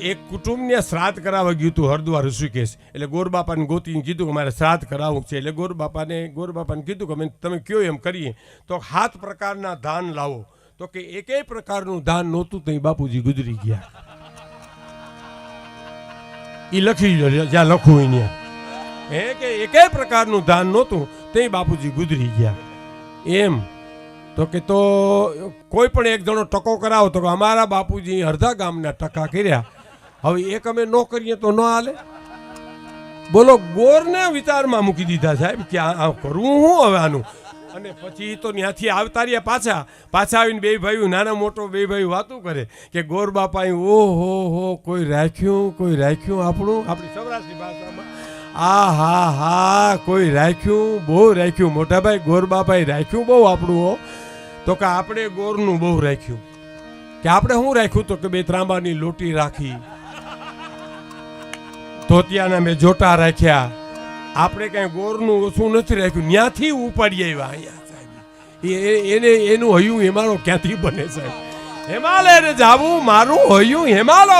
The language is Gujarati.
એક કુટુંબને શ્રાદ્ધ કરાવવા ગયું હતું હરદ્વાર ઋષિકેશ. એટલે ગોરબાપાને ગોતીને કીધું કે મારે શ્રાદ્ધ કરાવવું છે. એટલે ગોરબાપાને ગોરબાપાને કીધું કે તમે કયો એમ કરીએ. તો સાત પ્રકારના ધાન લાવો. તો કે એકેય પ્રકારનું ધાન નહોતું તો બાપુજી ગુજરી ગયા. એ લખી લો જ્યાં લખું હોય ત્યાં. હે કે એકેય પ્રકારનું ધાન નહોતું તે બાપુજી ગુજરી ગયા. એમ. તો કે તો કોઈ પણ એક જણો ટકો કરાવો તો અમારા બાપુજી અડધા ગામના ટકા કર્યા. હવે એક અમે ન કરીએ તો ન હાલે. બોલો, ગોરને વિચારમાં મૂકી દીધા સાહેબ કે આ કરવું હું હવે આનું? અને પછી તો ત્યાંથી આવતા રહ્યા પાછા. પાછા આવીને બે ભાઈઓ, નાના મોટો બે ભાઈઓ વાતું કરે કે ગોર બાપા ઓ હો હો, કોઈ રાખ્યું કોઈ રાખ્યું આપણું? આપણી સૌરાષ્ટ્રની ભાષામાં આ હા હા કોઈ રાખ્યું, બહુ રાખ્યું. મોટાભાઈ ગોર બાપાએ રાખ્યું બહુ આપણું, હો. તો કે આપણે ગોરનું બહુ રાખ્યું. કે આપણે શું રાખ્યું? તો કે બે ત્રાંબાની લોટી રાખી. ધોતિયાના મેં જોટા રાખ્યા. આપણે કઈ ગોરનું ઓછું નથી રાખ્યું. ત્યાંથી ઉપાડી આવ્યા અહીંયા એને એનું હયું હિમાલો ક્યાંથી બને, સાહેબ? હિમાલય જાવું, મારું હયું હિમાલો